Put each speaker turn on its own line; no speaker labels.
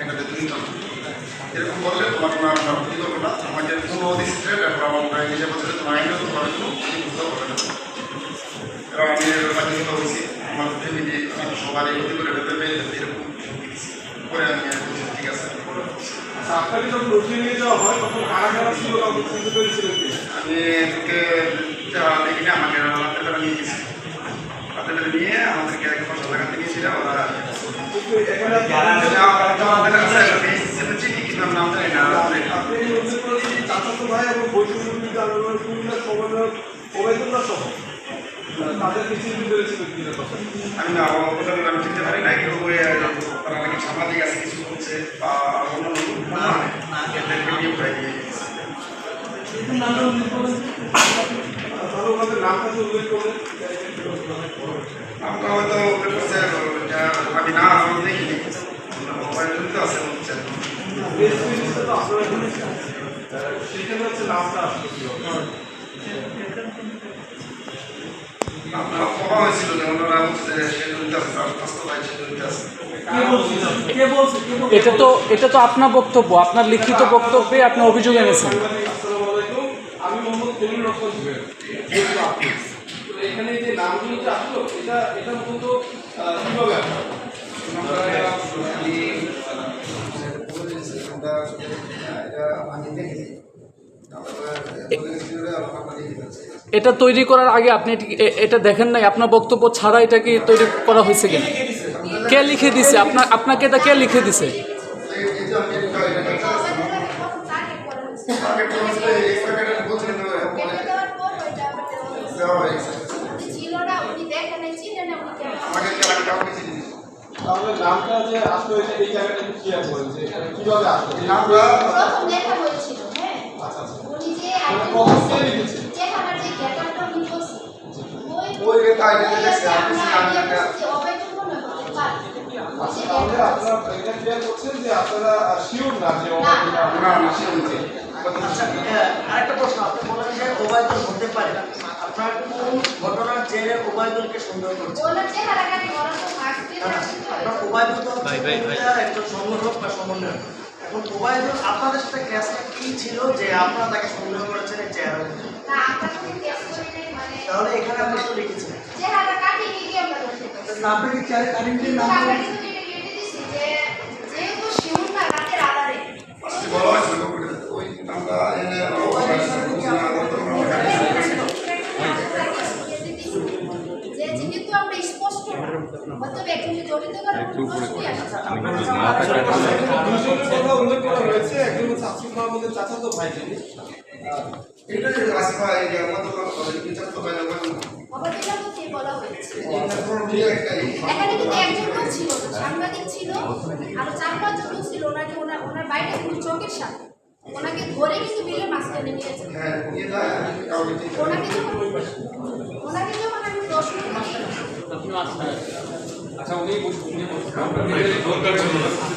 এটাতে তুমি তো এরকম বললে তোমার কোনো আর আপত্তি করব না? আমাদের কোনো অধিষ্ঠিত তারপর আমরা নিজে বলতে তোমার আইনও তো করার জন্য বুঝতে পারবে না। কারণ আমি বাধ্যগত হয়েছি আমার ফ্যামিলি আমি সবার এই করে ভেবে পেয়ে এরকম করে আমি ঠিক আছে আমি করে দিচ্ছি।
আচ্ছা আপনাকে যখন উঠিয়ে নিয়ে যাওয়া হয়? তখন কারা কারা ছিল চিনতে
আমি না আমাকে নিয়ে গেছি। রাতের নিয়ে আমাদেরকে এক বছর লাগাতে গিয়েছিল ওরা আছে কিছু বলছে বা অন্য এদেরকে নিয়ে প্রায় দিয়ে গেছে।
তাহলে ওনাদের নামটা উল্লেখ করলেন
আমরা হয়তো আমি না আমি দেখিনি মোবাইল তো আছে হচ্ছে
প্রেস রিলিজে তো আপনারা শুনেছেন সেখানে হচ্ছে নামটা আসলো
আপনার কথা হয়েছিল যে ওনারা বলছে যে সে জড়িত আছে তার স্বাস্থ্য ভাই সে জড়িত আছে।
এটা তো এটা তো আপনার বক্তব্য আপনার লিখিত বক্তব্যে আপনি অভিযোগ এনেছেন।
আমি মোহাম্মদ রহমান এখানে যে নামগুলো আসলো এটা এটা মূলত কীভাবে
এটা তৈরি করার আগে আপনি এটা দেখেন নাই, আপনার বক্তব্য ছাড়া এটা কি তৈরি করা হয়েছে কিনা? কে লিখে দিছে? আপনার আপনাকে এটা কে লিখে দিছে?
তাহলে নামটা যে আসলো এটা এই জায়গাটা একটু ক্লিয়ার করেন যে এটা কীভাবে আসলো। এই নামটা
প্রথম দেখা হয়েছিল হ্যাঁ।
আচ্ছা আচ্ছা।
উনি যে
মানে কখন কে লিখেছে?
চেহারার যে জ্ঞানটা উনি বলছে
ওই যে তাই দেখছে, আপনি সে একটা-
আচ্ছা তাহলে আপনারা এটা ক্লিয়ার করছেন যে আপনারা শিওর না যে ও-
না।
না। না
আচ্ছা হ্যাঁ, আরেকটা প্রশ্ন আপনি বলেন যে ওবায়দুল হতে পারে। না আপনার কোন ঘটনার জেরে ওবায়দুলকে সন্দেহ করছে
ওনার চেহারাটাকে ওরা তো মাস্ক দিয়ে
না, না,
রাখছিল।
আপনার ওবায়দুল তো একজন সংগঠক বা সমন্বয়ক। এখন ওবায়দুল আপনাদের সাথে ক্যাশটা কি ছিল যে আপনারা তাকে সন্দেহ করেছেন এই চেহারা
মানে
তাহলে এখানে আপনি তো কি চেহারা কাটিংটির নাম
একজনকে জড়িত করার কোনো প্রশ্নই আসছে না।
দুজনের কথা উল্লেখ করা হয়েছে। একজন হচ্ছে আসিফ মাহমুদের চাচাতো ভাই যিনি।
এটা যে আসফা আমাদের বিচার তো বাইরে বলেন
অবতীর্ণ বলা হয়েছে এখানে কিন্তু একজন লোক ছিল সাংবাদিক ছিল। আর চার পাঁচজন লোক ছিল ওনাকে ওনার ওনার বাইরে কিন্তু চোখের সাথে ওনাকে ধরে কিন্তু বিলের মাঝখানে নিয়েছে
হ্যাঁ আমি।
ওনাকে যখন ওনাকে যখন আমি দর্শন করি
আচ্ছা উনি বসুন উনি বসুন